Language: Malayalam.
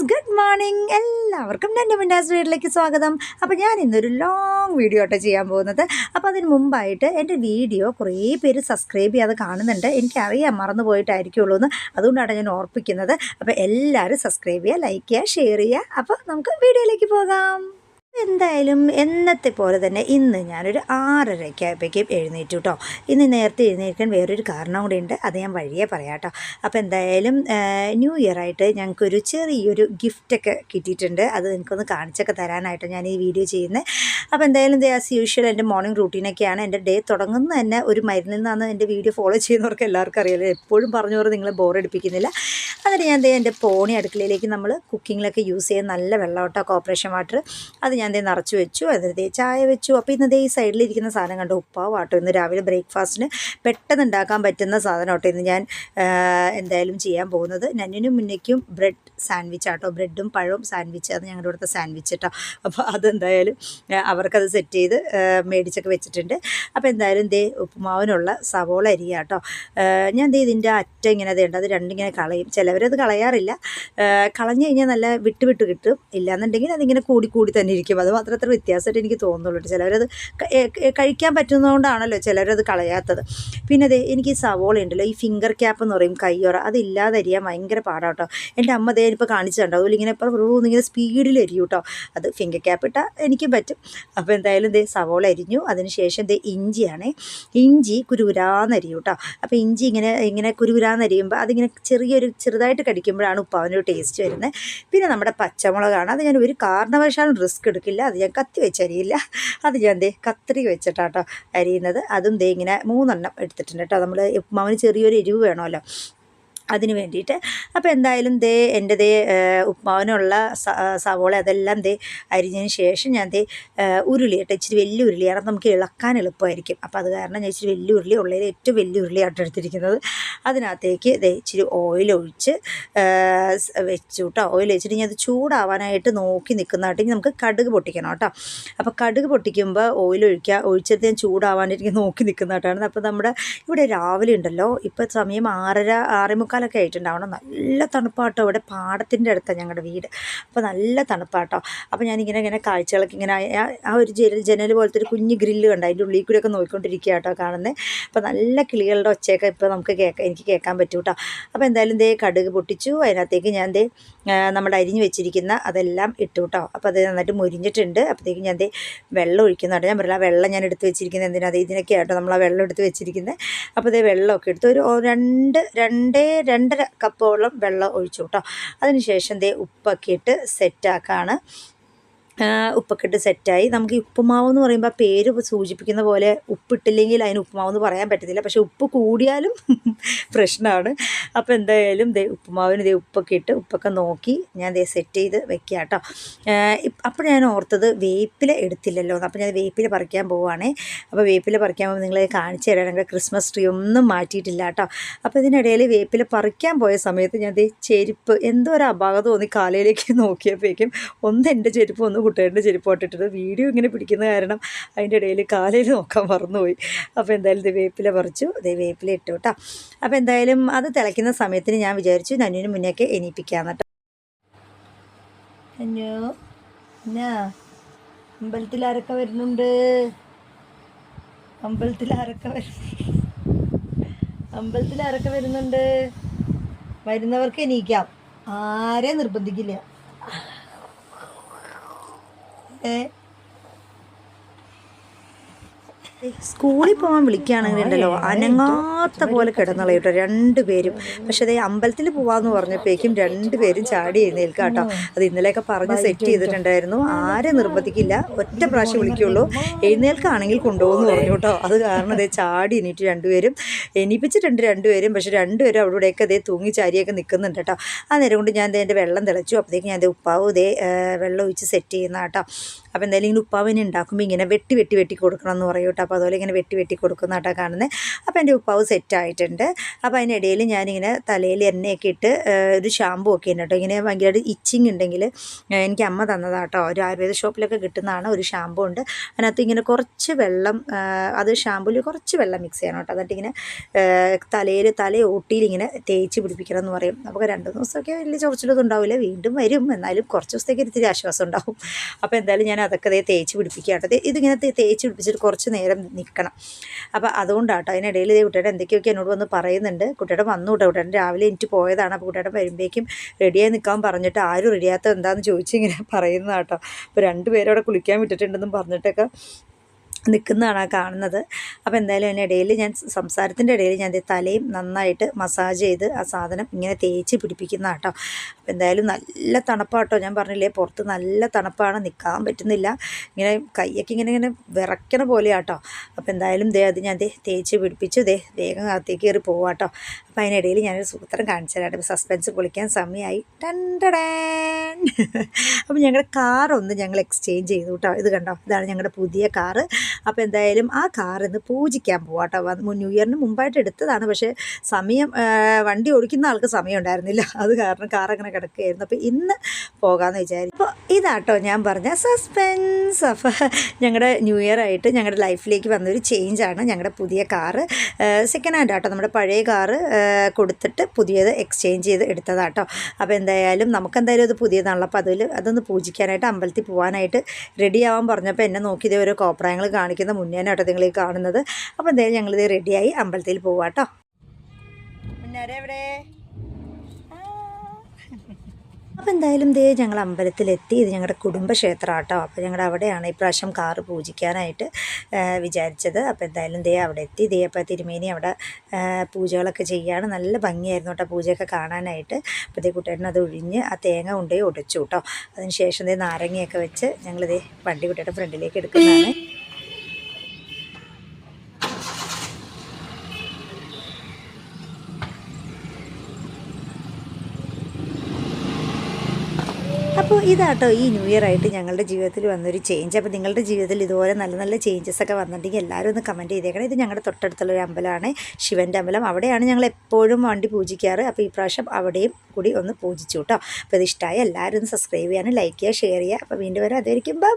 Good morning. എല്ലാവർക്കും എന്റെ മിൻഡാസ് വീട്ടിലേക്ക് സ്വാഗതം. അപ്പോൾ ഞാൻ ഇന്നൊരു ലോങ് വീഡിയോ ആട്ടോ ചെയ്യാൻ പോകുന്നത്. അപ്പോൾ അതിന് മുമ്പായിട്ട് എന്റെ വീഡിയോ കുറേ പേര് സബ്സ്ക്രൈബ് ചെയ്യാതെ കാണുന്നുണ്ട്. എനിക്കറിയാം മറന്നു പോയിട്ടായിരിക്കുള്ളൂ എന്ന് അതുകൊണ്ടാണ് ഞാൻ ഓർപ്പിക്കുന്നത്. അപ്പോൾ എല്ലാവരും സബ്സ്ക്രൈബ് ചെയ്യുക ലൈക്ക് ചെയ്യുക ഷെയർ ചെയ്യുക. അപ്പോൾ നമുക്ക് വീഡിയോയിലേക്ക് പോകാം. എന്തായാലും എന്നത്തെ പോലെ തന്നെ ഇന്ന് ഞാനൊരു ആറരയ്ക്കായപ്പോഴേക്കും എഴുന്നേറ്റു കേട്ടോ. ഇന്ന് നേരത്തെ എഴുന്നേൽക്കാൻ വേറൊരു കാരണം കൂടി ഉണ്ട്. അത് ഞാൻ വഴിയെ പറയാം കേട്ടോ. അപ്പോൾ എന്തായാലും ന്യൂ ഇയർ ആയിട്ട് ഞങ്ങൾക്കൊരു ചെറിയൊരു ഗിഫ്റ്റൊക്കെ കിട്ടിയിട്ടുണ്ട്. അത് നിങ്ങൾക്കൊന്ന് കാണിച്ചൊക്കെ തരാനായിട്ട് ഞാൻ ഈ വീഡിയോ ചെയ്യുന്നത്. അപ്പോൾ എന്തായാലും ആസ് യൂഷ്വൽ എന്റെ മോർണിംഗ് റൂട്ടീനൊക്കെയാണ് എന്റെ ഡേ തുടങ്ങുന്ന തന്നെ ഒരു മരുന്നിൽ നിന്നാണ് എന്റെ വീഡിയോ ഫോളോ ചെയ്യുന്നവർക്ക് എല്ലാവർക്കും അറിയാലോ. എപ്പോഴും പറഞ്ഞു പറഞ്ഞ് നിങ്ങളെ ബോറടിപ്പിക്കുന്നില്ല എന്നിട്ട് ഞാൻ ദേ എന്റെ പോണി അടുക്കളയിലേക്ക് നമ്മൾ കുക്കിങ്ങിലൊക്കെ യൂസ് ചെയ്യുന്ന നല്ല വെള്ളമോട്ടോ കോപ്പറേഷൻ വാട്ടർ അത് ഞാൻ ദേ നിറച്ച് വെച്ചു. അതിന് ദേ ചായ വെച്ചു. അപ്പോൾ ഇന്ന് ദേ ഈ സൈഡിലിരിക്കുന്ന സാധനം കണ്ടു? ഉപ്പാവ് ആട്ടോ ഇന്ന് രാവിലെ ബ്രേക്ക്ഫാസ്റ്റിന് പെട്ടെന്ന് ഉണ്ടാക്കാൻ പറ്റുന്ന സാധനം ഓട്ടോ ഇന്ന് ഞാൻ എന്തായാലും ചെയ്യാൻ പോകുന്നത്. നന്നിനും മുന്നേക്കും ബ്രെഡ് സാൻഡ്വിച്ച് ആട്ടോ. ബ്രെഡും പഴവും സാൻഡ്വിച്ച് അത് ഞങ്ങളുടെ ഇവിടുത്തെ സാൻഡ്വിച്ച് കേട്ടോ അപ്പോൾ അതെന്തായാലും അവർക്കത് സെറ്റ് ചെയ്ത് മേടിച്ചൊക്കെ വെച്ചിട്ടുണ്ട്. അപ്പോൾ എന്തായാലും ദേ ഉപ്പുമാവിനുള്ള സവോള അരിയാട്ടോ. ഞാൻ ദേ ഇതിന്റെ അറ്റ ഇങ്ങനെ അതേണ്ട അത് രണ്ടിങ്ങനെ കളയും. ചിലവരത് കളയാറില്ല. കളഞ്ഞു കഴിഞ്ഞാൽ നല്ല വിട്ട് വിട്ട് കിട്ടും. ഇല്ലാന്നുണ്ടെങ്കിൽ അതിങ്ങനെ കൂടി കൂടി തന്നെ ഇരിക്കും. അത് മാത്രം അത്ര വ്യത്യാസമായിട്ട് എനിക്ക് ട്ടോ. ചിലവരത് കഴിക്കാൻ പറ്റുന്നതുകൊണ്ടാണല്ലോ ചിലരത് കളയാത്തത്. പിന്നെ അതെ എനിക്ക് സവോള ഉണ്ടല്ലോ ഈ ഫിംഗർ ക്യാപ്പ് എന്ന് പറയും കയ്യൊറ അതില്ലാതെ അരിയാൻ ഭയങ്കര പാടാട്ടോ എന്റെ അമ്മ ദേ ഇപ്പോൾ കാണിച്ചു കണ്ടോ അതുപോലെ ഇങ്ങനെ ഇപ്പോൾ ഇങ്ങനെ സ്പീഡിൽ എരിയും കേട്ടോ. അത് ഫിംഗർ ക്യാപ്പ് ഇട്ടാൽ എനിക്കും പറ്റും. അപ്പോൾ എന്തായാലും ദേ സവോള അരിഞ്ഞു അതിനുശേഷം ദേ ഇഞ്ചിയാണേ. ഇഞ്ചി കുരുകുരാന്നരിയും കേട്ടോ. അപ്പോൾ ഇഞ്ചി ഇങ്ങനെ ഇങ്ങനെ കുരുകുരാന്നരിയുമ്പോൾ അതിങ്ങനെ ചെറിയൊരു ചെറുതായിട്ട് കടിക്കുമ്പോഴാണ് ഉപ്പാവിനൊരു ടേസ്റ്റ് വരുന്നത് പിന്നെ നമ്മുടെ പച്ചമുളകാണ്. അത് ഞാൻ ഒരു കാരണവശാലും റിസ്ക് എടുക്കില്ല. അത് ഞാൻ കത്തി വെച്ചരിയില്ല അത് ഞാൻ ദേ കത്തിരി വെച്ചിട്ടാട്ടോ അരിയുന്നത്. അതും ദേ ഇങ്ങനെ മൂന്നെണ്ണം എടുത്തിട്ടുണ്ട് കേട്ടോ. നമ്മൾ ഉപ്പുമാവിന് ചെറിയൊരു എരിവ് വേണമല്ലോ. അതിന് വേണ്ടിയിട്ട്. അപ്പോൾ എന്തായാലും ദേ എന്റെ ദേ ഉപ്മാവിനുള്ള സവോള അതെല്ലാം ദേ അരിഞ്ഞതിന് ശേഷം ഞാൻ ദേ ഉരുളി കേട്ടോ ഇച്ചിരി വലിയ ഉരുളിയാണ്. നമുക്ക് ഇളക്കാൻ എളുപ്പമായിരിക്കും. അപ്പോൾ അത് കാരണം ഞാൻ ഇച്ചിരി വലിയ ഉരുളി ഉള്ളതിൽ ഏറ്റവും വലിയ ഉരുളിയാട്ടോ എടുത്തിരിക്കുന്നത്. അതിനകത്തേക്ക് ദേ ഇച്ചിരി ഓയിൽ ഒഴിച്ച് വെച്ചു കേട്ടോ ഓയിൽ വെച്ചിട്ട് ഞാൻ അത് ചൂടാവാനായിട്ട് നോക്കി നിൽക്കുന്നതായിട്ട് നമുക്ക് കടുക് പൊട്ടിക്കണം കേട്ടോ. അപ്പോൾ കടുക് പൊട്ടിക്കുമ്പോൾ ഓയിൽ ഒഴിക്കുക ഒഴിച്ചിട്ട് ഞാൻ ചൂടാവാനായിട്ട് നോക്കി നിൽക്കുന്നതായിട്ടാണ്. അപ്പോൾ നമ്മുടെ ഇവിടെ രാവിലെ ഉണ്ടല്ലോ. ഇപ്പോൾ സമയം ആറര ആറേ മുക്കാലൊക്കെ ആയിട്ടുണ്ടാവണം. നല്ല തണുപ്പാട്ടോ. ഇവിടെ പാടത്തിന്റെ അടുത്താണ് ഞങ്ങളുടെ വീട്. അപ്പോൾ നല്ല തണുപ്പാട്ടോ. അപ്പോൾ ഞാനിങ്ങനെ ഇങ്ങനെ കാഴ്ചകളൊക്കെ ഇങ്ങനെ ആ- ഒരു ജനൽ ജനൽ പോലത്തെ ഒരു കുഞ്ഞ് ഗ്രില്ല് കണ്ട്. അതിന്റെ ഉള്ളിൽ കൂടെയൊക്കെ നോക്കിക്കൊണ്ടിരിക്കുക കേട്ടോ കാണുന്നത് അപ്പോൾ നല്ല കിളികളുടെ ഒച്ചയൊക്കെ ഇപ്പോൾ നമുക്ക് കേൾക്കാം എനിക്ക് കേൾക്കാൻ പറ്റും കേട്ടോ അപ്പോൾ എന്തായാലും ദേ കടുക് പൊട്ടിച്ചു. അതിനകത്തേക്ക് ഞാൻ ദേ നമ്മുടെ അരിഞ്ഞ് വെച്ചിരിക്കുന്ന അതെല്ലാം ഇട്ടു കേട്ടോ അപ്പോൾ അത് നന്നായിട്ട് മുരിഞ്ഞിട്ടുണ്ട്. അപ്പോഴത്തേക്ക് ഞാൻ ദേ വെള്ളം ഒഴിക്കുന്നുണ്ട്. ഞാൻ പറയാം വെള്ളം ഞാൻ എടുത്ത് വെച്ചിരിക്കുന്നത് എന്തിനാ? അത് ഇതിനൊക്കെ ആട്ടോ നമ്മൾ ആ വെള്ളം എടുത്ത് വെച്ചിരിക്കുന്നത് അപ്പോൾ ഇതേ വെള്ളമൊക്കെ എടുത്ത്. ഒരു രണ്ട് രണ്ടേ രണ്ടര കപ്പോളം വെള്ളം ഒഴിച്ചു കേട്ടോ അതിനുശേഷം ദേ ഉപ്പൊക്കെ ഇട്ട് സെറ്റാക്കാണ് ഉപ്പൊക്കെ ഇട്ട് സെറ്റായി. നമുക്ക് ഉപ്പുമാവ് എന്ന് പറയുമ്പോൾ പേര് സൂചിപ്പിക്കുന്ന പോലെ ഉപ്പിട്ടില്ലെങ്കിൽ അതിന് ഉപ്പുമാവ് എന്ന് പറയാൻ പറ്റത്തില്ല. പക്ഷേ ഉപ്പ് കൂടിയാലും പ്രശ്നമാണ് അപ്പോൾ എന്തായാലും ദേ ഉപ്പുമാവിന് ദേ ഉപ്പൊക്കെ ഇട്ട് ഉപ്പൊക്കെ നോക്കി ഞാൻ ദേ സെറ്റ് ചെയ്ത് വെക്കുക കേട്ടോ അപ്പോൾ ഞാൻ ഓർത്തത് വേപ്പില എടുത്തില്ലല്ലോ. അപ്പോൾ ഞാൻ വേപ്പില പറിക്കാൻ പോവുകയാണേ അപ്പോൾ വേപ്പില പറിക്കാൻ പോകുമ്പോൾ നിങ്ങളെ കാണിച്ചു തരാം. ക്രിസ്മസ് ട്രീ ഒന്നും മാറ്റിയിട്ടില്ല കേട്ടോ അപ്പോൾ ഇതിനിടയിൽ വേപ്പില പറിക്കാൻ പോയ സമയത്ത് ഞാൻ ദേ ചെരുപ്പ് എന്തോ ഒരു അപാകത തോന്നി കാലയിലേക്ക് നോക്കിയപ്പോഴേക്കും ഒന്ന് എന്റെ ചെരുപ്പ് ഒന്ന് കുട്ടികളുടെ ചെരുപ്പ് ഇട്ടിട്ട് വീഡിയോ ഇങ്ങനെ പിടിക്കുന്ന കാരണം അതിന്റെ ഇടയിൽ കാലയിൽ നോക്കാൻ മറന്നുപോയി. അപ്പോൾ എന്തായാലും ഇത് വേപ്പില പറിച്ചു. ദേ വേപ്പില ഇട്ടു കേട്ടോ. അപ്പോൾ എന്തായാലും അത് തിളയ്ക്കുന്ന സമയത്തിന് ഞാൻ വിചാരിച്ചു നന്നിന് മുന്നേക്ക് എണീപ്പിക്കാമെന്ന് കേട്ടോ. അഞ്ഞോ എന്നാ? അമ്പലത്തിൽ ആരൊക്കെ വരുന്നുണ്ട്? അമ്പലത്തിൽ ആരൊക്കെ വരും അമ്പലത്തിൽ ആരൊക്കെ വരുന്നുണ്ട്? വരുന്നവർക്ക് എണീക്കാം. ആരെ നിർബന്ധിക്കില്ല. ね。സ്കൂളിൽ പോകാൻ വിളിക്കുകയാണെങ്കിൽ ഉണ്ടല്ലോ അനങ്ങാത്ത പോലെ കിടന്നുള്ള കേട്ടോ രണ്ടുപേരും. പക്ഷെ അതേ അമ്പലത്തിൽ പോവാന്ന് പറഞ്ഞപ്പോഴേക്കും രണ്ടുപേരും ചാടി എഴുന്നേൽക്കുക കേട്ടോ അത് ഇന്നലെയൊക്കെ പറഞ്ഞ് സെറ്റ് ചെയ്തിട്ടുണ്ടായിരുന്നു. ആരെ നിർബന്ധിക്കില്ല ഒറ്റ പ്രാവശ്യം വിളിക്കുള്ളൂ. എഴുന്നേൽക്കാണെങ്കിൽ കൊണ്ടുപോകുമെന്ന് പറഞ്ഞു കേട്ടോ അത് കാരണം അതേ ചാടി എണീറ്റ് രണ്ടുപേരും എണീപ്പിച്ചിട്ടുണ്ട് രണ്ടുപേരും പക്ഷെ രണ്ടുപേരും അവിടെ ഇവിടെയൊക്കെ അതേ തൂങ്ങി ചാരിയൊക്കെ നിൽക്കുന്നുണ്ട് കേട്ടോ ആ നേരം കൊണ്ട് ഞാൻ എന്റെ വെള്ളം തിളച്ചു. അപ്പോഴത്തേക്ക് ഞാൻ ഉപ്പാവ് ഇതേ വെള്ളം ഒഴിച്ച് സെറ്റ് ചെയ്യുന്ന കേട്ടോ അപ്പോൾ എന്തായാലും ഇങ്ങനെ ഉപ്പാവിനെ ഉണ്ടാക്കുമ്പോൾ ഇങ്ങനെ വെട്ടി വെട്ടി വെട്ടി കൊടുക്കണം എന്ന് പറയും കേട്ടോ. അപ്പോൾ അതുപോലെ ഇങ്ങനെ വെട്ടി വെട്ടി കൊടുക്കുന്ന കേട്ടോ കാണുന്നത് അപ്പോൾ എന്റെ ഉപ്പാവ് സെറ്റായിട്ടുണ്ട് അപ്പോൾ അതിനിടയിൽ ഞാനിങ്ങനെ തലയിൽ എണ്ണയൊക്കെ ഇട്ട് ഒരു ഷാമ്പു ഒക്കെ ഉണ്ട് കേട്ടോ. ഇങ്ങനെ ഭയങ്കരമായിട്ട് ഇച്ചിങ് ഉണ്ടെങ്കിൽ എനിക്ക് അമ്മ തന്നതാട്ടോ. ഒരു ആയുർവേദ ഷോപ്പിലൊക്കെ കിട്ടുന്നതാണ് ഒരു ഷാമ്പു ഉണ്ട്. അതിനകത്ത് ഇങ്ങനെ കുറച്ച് വെള്ളം അത് ഷാമ്പുവിൽ കുറച്ച് വെള്ളം മിക്സ് ചെയ്യണം കേട്ടോ. എന്നിട്ട് ഇങ്ങനെ തലയിൽ തല ഒട്ടിയിൽ ഇങ്ങനെ തേച്ച് പിടിപ്പിക്കണം എന്ന് പറയും. നമുക്ക് രണ്ട് ദിവസമൊക്കെ വലിയ ചൊറിച്ചിലൊന്നും ഉണ്ടാവില്ല. വീണ്ടും വരും. എന്നാലും കുറച്ച് ദിവസത്തേക്ക് ഇത്തിരി ആശ്വാസം ഉണ്ടാവും. അപ്പോൾ എന്തായാലും ഞാൻ അതൊക്കെ ദേ തേച്ച് പിടിപ്പിക്കാട്ടോ ഇതിങ്ങനെ തേച്ച് പിടിപ്പിച്ചിട്ട് കുറച്ച് നേരം നിൽക്കണം. അപ്പോൾ അതുകൊണ്ടാട്ടോ അതിനിടയിൽ ഇതേ കുട്ടിയുടെ എന്തൊക്കെയൊക്കെ എന്നോട് വന്ന് പറയുന്നുണ്ട്. കുട്ടിയുടെ വന്നു കേട്ടോ. കുട്ടിയുടെ രാവിലെ എനിക്ക് പോയതാണ്. അപ്പോൾ കുട്ടിയുടെ വരുമ്പോഴേക്കും റെഡിയായി നിൽക്കാൻ പറഞ്ഞിട്ട് ആരും റെഡിയാത്ത എന്താണെന്ന് ചോദിച്ചിങ്ങനെ പറയുന്നതാട്ടോ. അപ്പോൾ രണ്ടുപേരും അവിടെ കുളിക്കാൻ വിട്ടിട്ടുണ്ടെന്നും പറഞ്ഞിട്ടൊക്കെ നിൽക്കുന്നതാണ് കാണുന്നത്. അപ്പോൾ എന്തായാലും അതിന്റെ ഇടയിൽ ഞാൻ സംസാരത്തിന്റെ ഇടയിൽ ഞാൻ തലയും നന്നായിട്ട് മസാജ് ചെയ്ത് ആ സാധനം ഇങ്ങനെ തേച്ച് പിടിപ്പിക്കുന്ന കേട്ടോ അപ്പോൾ എന്തായാലും നല്ല തണുപ്പാട്ടോ. ഞാൻ പറഞ്ഞില്ലേ പുറത്ത് നല്ല തണുപ്പാണ് നിൽക്കാൻ പറ്റുന്നില്ല. ഇങ്ങനെ കൈയൊക്കെ ഇങ്ങനെ ഇങ്ങനെ വിറയ്ക്കണ പോലെയാട്ടോ അപ്പോൾ എന്തായാലും ദേ അത് ഞാൻ തേച്ച് പിടിപ്പിച്ച് ദേ വേഗം അകത്തേക്ക് കയറി പോവാട്ടോ അപ്പോൾ അതിനിടയിൽ ഞാനൊരു സൂത്രം കാണിച്ചതാണ് തരാം സസ്പെൻസ് പൊളിക്കാൻ സമയമായി. ടണ്ടടേൻ അപ്പോൾ ഞങ്ങളുടെ കാറൊന്ന് ഞങ്ങൾ എക്സ്ചേഞ്ച് ചെയ്തു കേട്ടോ. ഇത് കണ്ടോ? ഇതാണ് ഞങ്ങളുടെ പുതിയ കാറ്. അപ്പോൾ എന്തായാലും ആ കാർ ഇന്ന് പൂജിക്കാൻ പോവാം കേട്ടോ. ന്യൂ ഇയറിന് മുമ്പായിട്ട് എടുത്തതാണ്. പക്ഷേ സമയം വണ്ടി ഓടിക്കുന്ന ആൾക്ക് സമയം ഉണ്ടായിരുന്നില്ല. അത് കാരണം കാർ അങ്ങനെ കിടക്കുകയായിരുന്നു. അപ്പോൾ ഇന്ന് പോകാമെന്ന് വിചാരിച്ചു അപ്പോൾ ഇതാട്ടോ ഞാൻ പറഞ്ഞ സസ്പെൻസ്. അപ്പോൾ ഞങ്ങളുടെ ന്യൂ ഇയർ ആയിട്ട് ഞങ്ങളുടെ ലൈഫിലേക്ക് വന്നൊരു ചേഞ്ചാണ് ഞങ്ങളുടെ പുതിയ കാറ്. സെക്കൻഡ് ഹാൻഡ് ആട്ടോ നമ്മുടെ പഴയ കാറ്. കൊടുത്തിട്ട് പുതിയത് എക്സ്ചേഞ്ച് ചെയ്ത് എടുത്തതാട്ടോ. അപ്പോൾ എന്തായാലും നമുക്കെന്തായാലും അത് പുതിയതാണല്ലോ. അപ്പോൾ അതിൽ അതൊന്ന് പൂജിക്കാനായിട്ട് അമ്പലത്തിൽ പോകാനായിട്ട് റെഡിയാവാൻ പറഞ്ഞപ്പോൾ എന്നെ നോക്കി ഇതേ ഓരോ കോപ്രായങ്ങൾ കാണിക്കുന്ന മുന്നേ കേട്ടോ നിങ്ങൾ കാണുന്നത്. അപ്പോൾ എന്തായാലും ഞങ്ങളിത് റെഡിയായി അമ്പലത്തിൽ പോവാട്ടോ. മുന്നേരെ എവിടെ? അപ്പോൾ എന്തായാലും ദേ ഞങ്ങൾ അമ്പലത്തിലെത്തി. ഇത് ഞങ്ങളുടെ കുടുംബക്ഷേത്രം ആട്ടോ അപ്പോൾ ഞങ്ങൾ അവിടെയാണ് ഇപ്രാവശ്യം കാറ് പൂജിക്കാനായിട്ട് വിചാരിച്ചത്. അപ്പോൾ എന്തായാലും ദേ അവിടെ എത്തി. ദേ അപ്പോൾ തിരുമേനി അവിടെ പൂജകളൊക്കെ ചെയ്യാണ്. നല്ല ഭംഗിയായിരുന്നു കേട്ടോ പൂജയൊക്കെ കാണാനായിട്ട്. അപ്പോൾ ദേ കുട്ടേട്ടൻ അത് ഒഴിഞ്ഞ് ആ തേങ്ങ കൊണ്ടുപോയി ഉടച്ചു കേട്ടോ. അതിന് ശേഷം ദേ നാരങ്ങയൊക്കെ വെച്ച് ഞങ്ങൾ ദേ വണ്ടി കുട്ടിയുടെ ഫ്രണ്ടിലേക്ക് എടുക്കുന്നതാണ്. അപ്പോൾ ഇതാട്ടോ ഈ ന്യൂ ഇയർ ആയിട്ട് ഞങ്ങളുടെ ജീവിതത്തിൽ വന്നൊരു ചേഞ്ച് അപ്പോൾ നിങ്ങളുടെ ജീവിതത്തിൽ ഇതുപോലെ നല്ല നല്ല ചേഞ്ചസ് ഒക്കെ വന്നിട്ടുണ്ടെങ്കിൽ എല്ലാവരും ഒന്ന് കമന്റ് ചെയ്തേക്കണം. ഇത് ഞങ്ങളുടെ തൊട്ടടുത്തുള്ള ഒരു അമ്പലമാണ് ശിവന്റെ അമ്പലം. അവിടെയാണ് ഞങ്ങൾ എപ്പോഴും വണ്ടി പൂജിക്കാറ്. അപ്പോൾ ഈ പ്രാവശ്യം അവിടെയും കൂടി ഒന്ന് പൂജിച്ചു കേട്ടോ. അപ്പോൾ ഇത് ഇഷ്ടമായി എല്ലാവരും ഒന്ന് സബ്സ്ക്രൈബ് ചെയ്യാനും ലൈക്ക് ചെയ്യുക ഷെയർ ചെയ്യുക. അപ്പോൾ വീണ്ടും വരാം. അതായിരിക്കും ബൈ